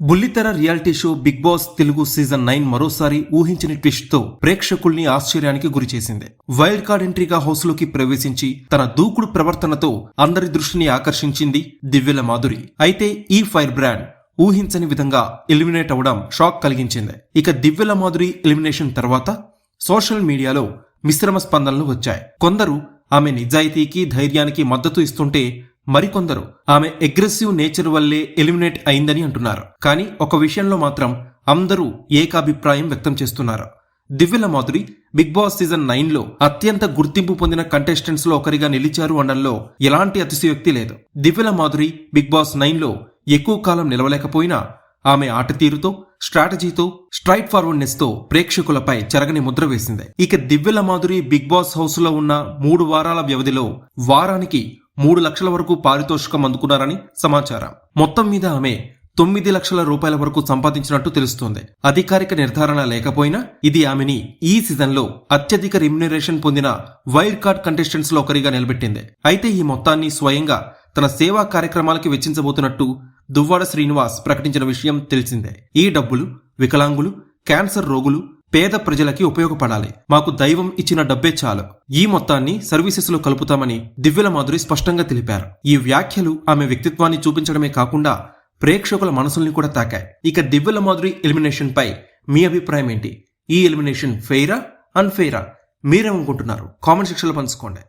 బుల్లితెర reality show Bigg Boss Telugu season nine మరోసారి ఊహించని ట్విస్ట్తో ప్రేక్షకుల్ని ఆశ్చర్యానికి గురిచేసింది. వైల్డ్ కార్డ్ ఎంట్రీగా హౌస్లోకి ప్రవేశించి తన దూకుడు ప్రవర్తనతో అందరి దృష్టిని ఆకర్షించింది దివ్యల మాధురి. అయితే ఈ ఫైర్ బ్రాండ్ ఊహించని విధంగా ఎలిమినేట్ అవడం షాక్ కలిగించింది. ఇక దివ్యల మాధురి ఎలిమినేషన్ తర్వాత సోషల్ మీడియాలో మిశ్రమ స్పందనలు వచ్చాయి. కొందరు ఆమె నిజాయితీకి ధైర్యానికి మద్దతు ఇస్తుంటే మరికొందరు ఆమె అగ్రెసివ్ నేచర్ వల్లే ఎలిమినేట్ అయిందని అంటున్నారు. కానీ ఒక విషయంలో మాత్రం అందరూ ఏకాభిప్రాయం వ్యక్తం చేస్తున్నారు. Divvala Madhuri Bigg Boss season నైన్లో అత్యంత గుర్తింపు పొందిన కంటెస్టెంట్స్లో ఒకరిగా నిలిచారు అనడంలో ఎలాంటి అతిశయోక్తి లేదు. దివ్యల మాధురి బిగ్ బాస్ నైన్లో ఎక్కువ కాలం నిలవలేకపోయినా ఆమె ఆట తీరుతో స్ట్రాటజీతో స్ట్రైట్ ఫార్వర్డ్నెస్తో ప్రేక్షకులపై చెరగని ముద్ర వేసింది. ఇక దివ్యల మాధురి బిగ్ బాస్ హౌస్లో ఉన్న మూడు వారాల వ్యవధిలో వారానికి మూడు లక్షల వరకు పారితోషికం అందుకున్నారని సమాచారం. మొత్తం మీద ఆమె తొమ్మిది లక్షల రూపాయల వరకు సంపాదించినట్టు తెలుస్తోంది. అధికారిక నిర్ధారణ లేకపోయినా ఇది ఆమెని ఈ సీజన్లో అత్యధిక రిమ్యునరేషన్ పొందిన వైల్డ్ కార్డ్ కంటెస్టెంట్స్లో ఒకరిగా నిలబెట్టింది. అయితే ఈ మొత్తాన్ని స్వయంగా తన సేవా కార్యక్రమాలకి వెచ్చించబోతున్నట్టు దువ్వాడ శ్రీనివాస్ ప్రకటించిన విషయం తెలిసిందే. ఈ డబ్బులు వికలాంగులు క్యాన్సర్ రోగులు పేద ప్రజలకి ఉపయోగపడాలి. మాకు దైవం ఇచ్చిన డబ్బే చాలు. ఈ మొత్తాన్ని సర్వీసెస్లో కలుపుతామని దివ్యల మాధురి స్పష్టంగా తెలిపారు. ఈ వ్యాఖ్యలు ఆమె వ్యక్తిత్వాన్ని చూపించడమే కాకుండా ప్రేక్షకుల మనసుల్ని కూడా తాకాయి. ఇక దివ్యల మాధురి ఎలిమినేషన్ పై మీ అభిప్రాయం ఏంటి? ఈ ఎలిమినేషన్ ఫెయిరా అన్ఫెయిరా? మీరేమనుకుంటున్నారు? కామెంట్ సెక్షన్లో పంచుకోండి.